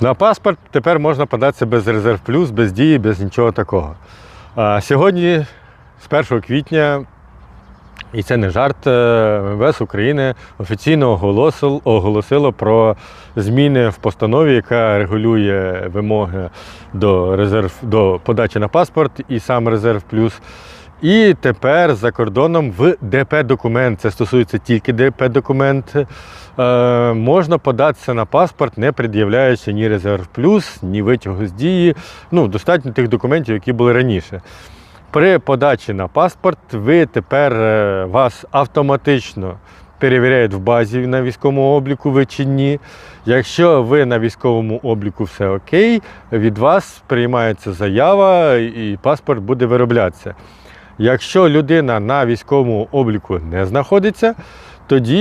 На паспорт тепер можна податися без резерв плюс, без дії, без нічого такого. А сьогодні, з 1 квітня, і це не жарт, е, МВС України офіційно оголосило, оголосило про зміни в постанові, яка регулює вимоги до резерв до подачі на паспорт і сам резерв плюс. І тепер за кордоном в ДП-документ, це стосується тільки ДП-документ, е, можна податися на паспорт, не пред'являючи ні резерв плюс, ні витягу з дії. Ну, достатньо тих документів, які були раніше. При подачі на паспорт ви тепер е, вас автоматично перевіряють в базі на військовому обліку ви чи ні. Якщо ви на військовому обліку все окей, від вас приймається заява і паспорт буде вироблятися. Якщо людина на військовому обліку не знаходиться, тоді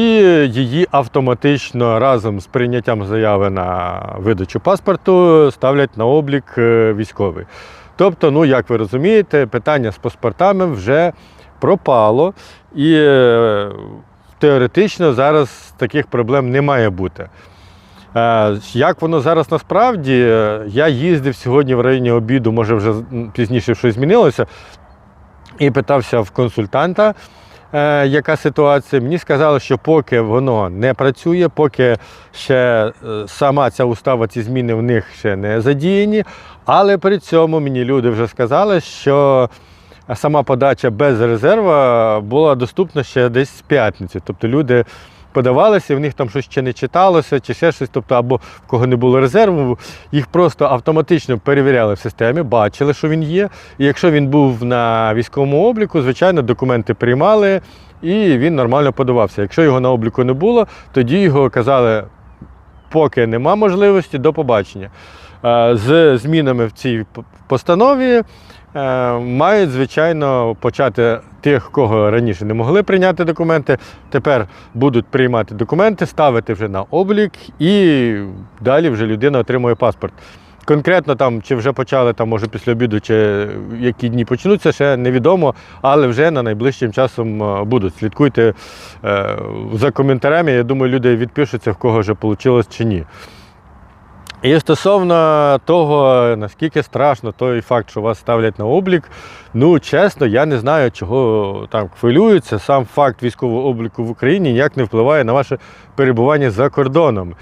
її автоматично разом з прийняттям заяви на видачу паспорту ставлять на облік е, військовий. Тобто, ну як ви розумієте, питання з паспортами вже пропало, і е, теоретично зараз таких проблем не має бути. Е, Як воно зараз насправді, я їздив сьогодні в районі обіду, може вже пізніше щось змінилося, і питався в консультанта, е, яка ситуація. Мені сказали, що поки воно не працює, поки ще е, сама ця устава, ці зміни в них ще не задіяні. Але при цьому мені люди вже сказали, що сама подача без резерва була доступна ще десь з п'ятниці. Тобто люди подавалися, в них там щось ще не читалося, чи ще щось, тобто, або в кого не було резерву, їх просто автоматично перевіряли в системі, бачили, що він є. І якщо він був на військовому обліку, звичайно, документи приймали і він нормально подавався. Якщо його на обліку не було, тоді його казали, поки нема можливості, до побачення. Е, З змінами в цій постанові мають, звичайно, почати тих, кого раніше не могли прийняти документи, тепер будуть приймати документи, ставити вже на облік, і далі вже людина отримує паспорт. Конкретно там, чи вже почали, там, може після обіду, чи які дні почнуться, ще невідомо, але вже на найближчим часом е, будуть. Слідкуйте е, за коментарями. Я думаю, люди відпишуться, в кого вже вийшло чи ні. І стосовно того, наскільки страшно той факт, що вас ставлять на облік, ну чесно, я не знаю, чого там хвилюються. Сам факт військового обліку в Україні ніяк не впливає на ваше перебування за кордоном.